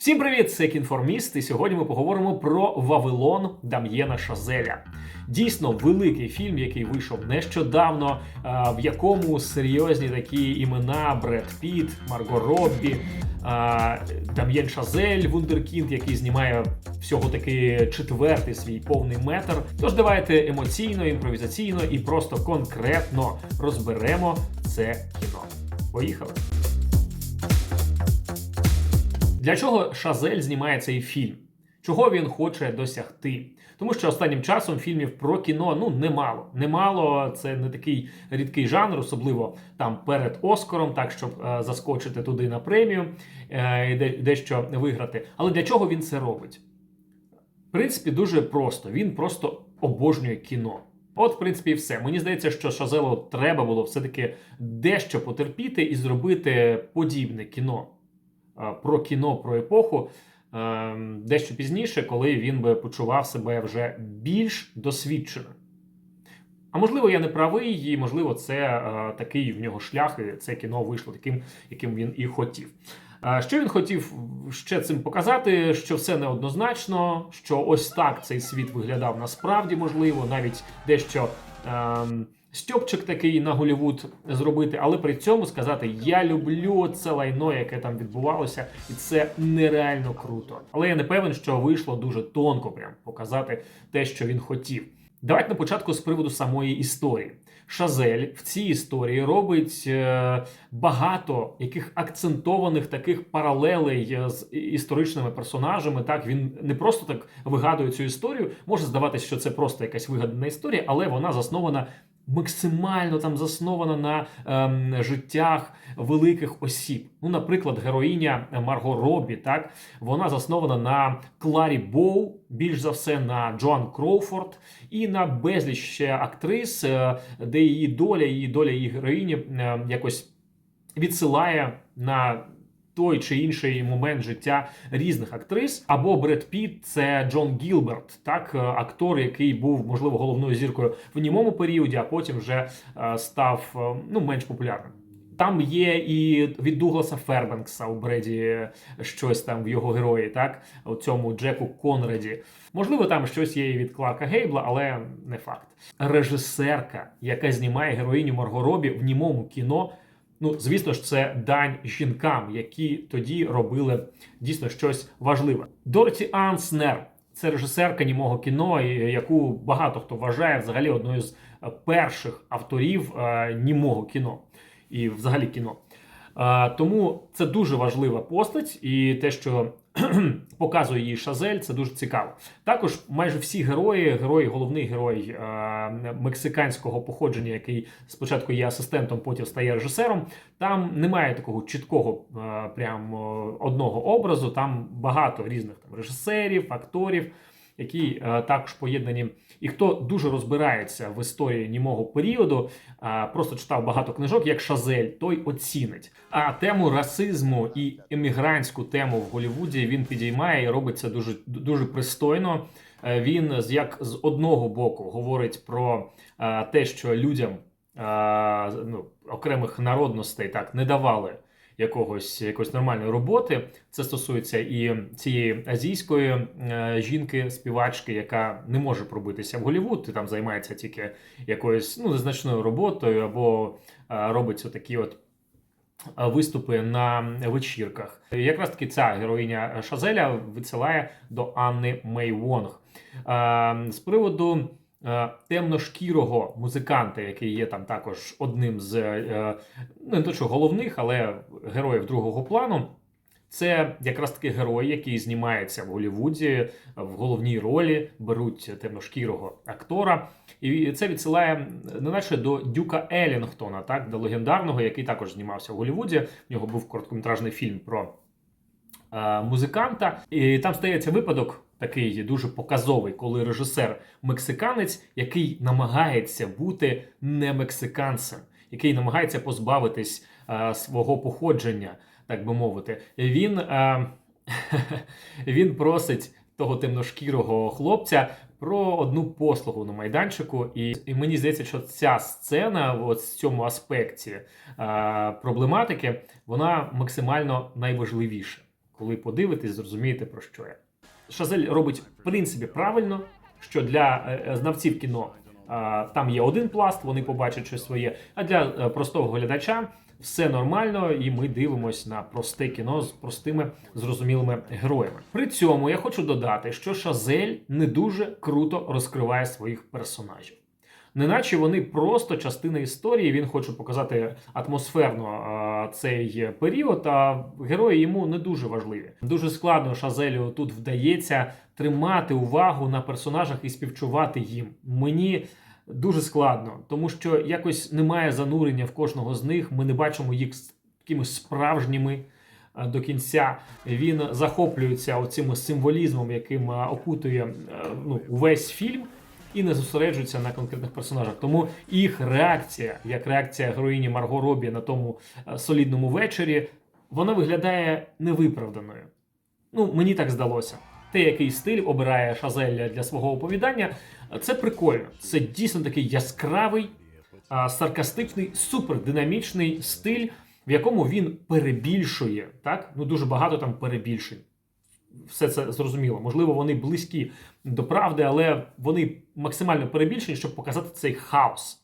Всім привіт, це кінформіст. І сьогодні ми поговоримо про Вавилон Дам'єна Шазеля. Дійсно великий фільм, який вийшов нещодавно, в якому серйозні такі імена Бред Піт, Марго Роббі, Дам'єн Шазель, Вундеркінд, який знімає всього таки четвертий свій повний метр. Тож давайте емоційно, імпровізаційно і просто конкретно розберемо це кіно. Поїхали! Для чого Шазель знімає цей фільм? Чого він хоче досягти? Тому що останнім часом фільмів про кіно ну немало. Немало це не такий рідкий жанр, особливо там перед Оскаром, так щоб е, заскочити туди на премію е, і де, дещо виграти. Але для чого він це робить? В принципі, дуже просто. Він просто обожнює кіно. От, в принципі, і все. Мені здається, що Шазелу треба було все-таки дещо потерпіти і зробити подібне кіно про кіно про епоху е, дещо пізніше, коли він би почував себе вже більш досвідченим. А можливо, я не правий, і можливо, це е, такий в нього шлях, і це кіно вийшло таким, яким він і хотів. Е, Що він хотів ще цим показати? Що все неоднозначно, що ось так цей світ виглядав насправді можливо, навіть дещо ем, стьопчик такий на Голівуд зробити, але при цьому сказати: Я люблю це лайно, яке там відбувалося, і це нереально круто. Але я не певен, що вийшло дуже тонко, прям показати те, що він хотів. Давайте на початку з приводу самої історії. Шазель в цій історії робить е, багато яких акцентованих таких паралелей з історичними персонажами. Так він не просто так вигадує цю історію. Може здаватися, що це просто якась вигадана історія, але вона заснована максимально там заснована на ем, життях великих осіб. Ну, наприклад, героїня Марго Робі, так вона заснована на Кларі Боу, більш за все на Джоан Кроуфорд і на безліч ще актрис, е, де її доля, її доля її героїні е, якось відсилає на. Той чи інший момент життя різних актрис, або Бред Піт це Джон Гілберт, так е, актор, який був можливо головною зіркою в німому періоді, а потім вже е, став е, ну менш популярним. Там є і від Дугласа Фербенкса у Бреді щось там в його герої, так у цьому Джеку Конраді. Можливо, там щось є і від Кларка Гейбла, але не факт. Режисерка, яка знімає героїню Марго Робі в німому кіно. Ну, звісно ж, це дань жінкам, які тоді робили дійсно щось важливе. Дороті Анснер це режисерка німого кіно, яку багато хто вважає взагалі одною з перших авторів е, німого кіно і взагалі кіно. Е, тому це дуже важлива постать, і те, що показує її Шазель, це дуже цікаво. Також майже всі герої, герої, головний герой е, мексиканського походження, який спочатку є асистентом, потім стає режисером. Там немає такого чіткого е, прям одного образу. Там багато різних там режисерів, акторів. Які е, також поєднані, і хто дуже розбирається в історії німого періоду, е, просто читав багато книжок, як Шазель, той оцінить. А тему расизму і емігрантську тему в Голлівуді він підіймає і робить це дуже дуже пристойно. Е, Він як з одного боку говорить про те, що людям ну, окремих народностей так не давали якогось якоїсь нормальної роботи. Це стосується і цієї азійської е, жінки, співачки, яка не може пробитися в Голлівуд, і там займається тільки якоюсь ну незначною роботою, або е, робить отакі от. е, Виступи на вечірках. Якраз таки ця героїня Шазеля відсилає до Анни Мей Вонг. Е, З приводу темношкірого музиканта, який є там також одним з е, ну, не то що головних, але героїв другого плану. Це якраз таки герой, який знімається в Голлівуді в головній ролі, беруть темношкірого актора, і це відсилає не наче до Дюка Елінгтона, так до легендарного, який також знімався в Голлівуді. В нього був короткометражний фільм про е, музиканта. І там стається випадок такий дуже показовий, коли режисер мексиканець, який намагається бути не мексиканцем, який намагається позбавитись е, свого походження, так би мовити. Він, е, він просить того темношкірого хлопця. Про одну послугу на майданчику, і, і мені здається, що ця сцена, в цьому аспекті е, проблематики, вона максимально найважливіша коли подивитесь, зрозумієте про що я. Шазель робить в принципі правильно, що для е, е, знавців кіно там є один пласт, вони побачать щось своє. А для е, простого глядача все нормально, і ми дивимося на просте кіно з простими зрозумілими героями. При цьому я хочу додати, що Шазель не дуже круто розкриває своїх персонажів. Неначе вони просто частина історії. Він хоче показати атмосферно цей період. А герої йому не дуже важливі. Дуже складно Шазелю тут вдається тримати увагу на персонажах і співчувати їм. Мені дуже складно, тому що якось немає занурення в кожного з них. Ми не бачимо їх такими справжніми. До кінця він захоплюється оцим символізмом, яким окутує ну, увесь фільм і не зосереджуються на конкретних персонажах. Тому їх реакція, як реакція героїні Марго Робі на тому е, солідному вечорі, вона виглядає невиправданою. Ну, мені так здалося. Те, який стиль обирає Шазель для свого оповідання, це прикольно. Це дійсно такий яскравий, саркастичний, супердинамічний стиль, в якому він перебільшує. Так? Ну, дуже багато там перебільшень все це зрозуміло. Можливо, вони близькі до правди, але вони максимально перебільшені, щоб показати цей хаос.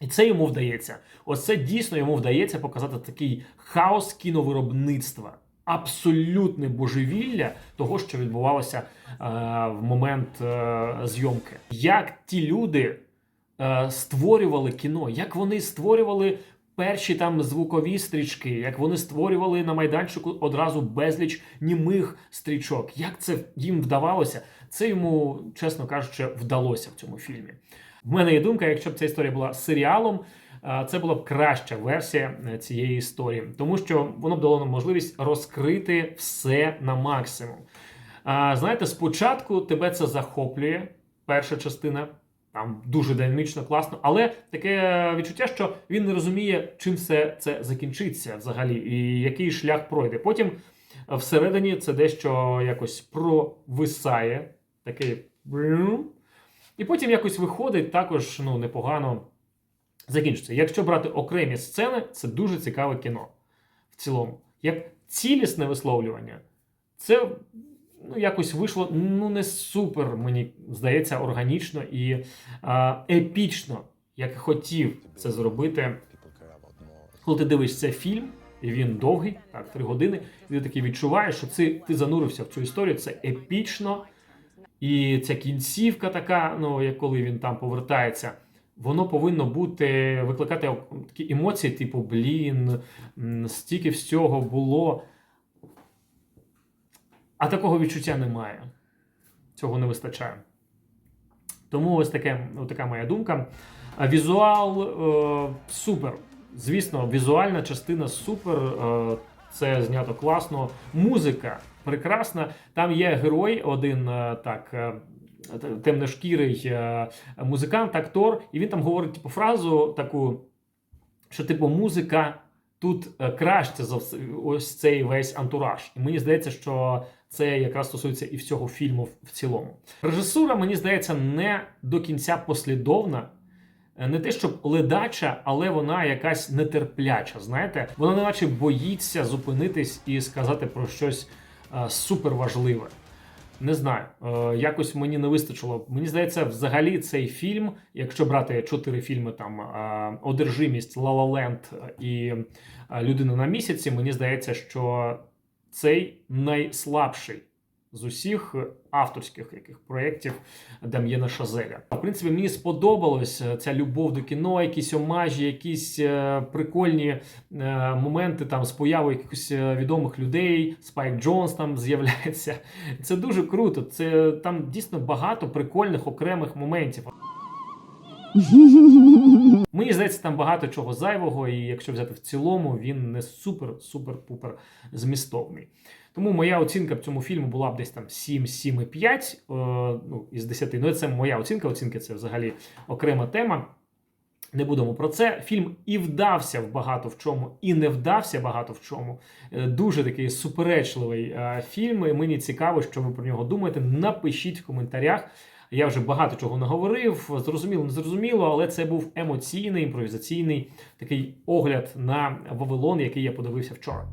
І це йому вдається. Оце дійсно йому вдається показати такий хаос кіновиробництва. Абсолютне божевілля того, що відбувалося е, в момент е, зйомки. Як ті люди е, створювали кіно, як вони створювали перші там звукові стрічки, як вони створювали на майданчику одразу безліч німих стрічок. Як це їм вдавалося? Це йому, чесно кажучи, вдалося в цьому фільмі. В мене є думка, якщо б ця історія була серіалом, це була б краща версія е, цієї історії, тому що воно б дало нам можливість розкрити все на максимум. Знаєте, спочатку тебе це захоплює, перша частина. Там дуже динамічно, класно, але таке відчуття, що він не розуміє, чим все це закінчиться взагалі, і який шлях пройде. Потім всередині це дещо якось провисає, такий і потім якось виходить також ну, непогано закінчиться. Якщо брати окремі сцени, це дуже цікаве кіно в цілому. Як цілісне висловлювання, це ну, якось вийшло ну, не супер, мені здається, органічно і епічно, як хотів це зробити. Коли ти дивишся фільм, і він довгий, так, три години, і ти такий відчуваєш, що це, ти занурився в цю історію, це епічно. І ця кінцівка така, ну, як коли він там повертається, воно повинно бути викликати такі емоції, типу, блін, стільки всього було. А такого відчуття немає. Цього не вистачає. Тому ось таке, така моя думка. Візуал е, супер. Звісно, візуальна частина супер. Е, це знято класно. Музика прекрасна. Там є герой, один е, так. е, Темношкірий е, музикант, актор, і він там говорить типу, фразу таку, що типу музика тут е, краще за вс- ось цей весь антураж. І мені здається, що це якраз стосується і всього фільму в цілому. Режисура, мені здається, не до кінця послідовна. Е, Не те, щоб ледача, але вона якась нетерпляча. Знаєте, вона неначе боїться зупинитись і сказати про щось е, суперважливе. Не знаю, е, якось мені не вистачило. Мені здається, взагалі цей фільм, якщо брати чотири фільми, там е, Одержимість, «Ла -Ла Ленд» і е, Людина на місяці, мені здається, що цей найслабший з усіх авторських яких проєктів Дам'єна Шазеля. В принципі, мені сподобалась е, ця любов до кіно, якісь омажі, якісь е, прикольні е, моменти там з появою якихось відомих людей. Спайк Джонс там з'являється. Це дуже круто. Це там дійсно багато прикольних окремих моментів. Мені здається, там багато чого зайвого, і якщо взяти в цілому, він не супер-супер-пупер змістовний. Тому моя оцінка в цьому фільму була б десь там 7, 7,5 е, ну, із 10. Ну, це моя оцінка. Оцінка це взагалі окрема тема. Не будемо про це. Фільм і вдався в багато в чому, і не вдався багато в чому. Е, Дуже такий суперечливий е, фільм. І мені цікаво, що ви про нього думаєте. Напишіть в коментарях. Я вже багато чого наговорив, зрозуміло, не зрозуміло, але це був емоційний імпровізаційний такий огляд на Вавилон, який я подивився вчора.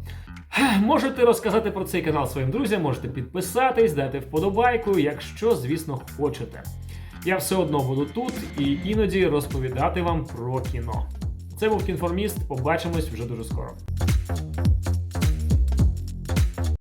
Можете розказати про цей канал своїм друзям, можете підписатись, дати вподобайку, якщо, звісно, хочете. Я все одно буду тут і іноді розповідати вам про кіно. Це був кінформіст. Побачимось вже дуже скоро.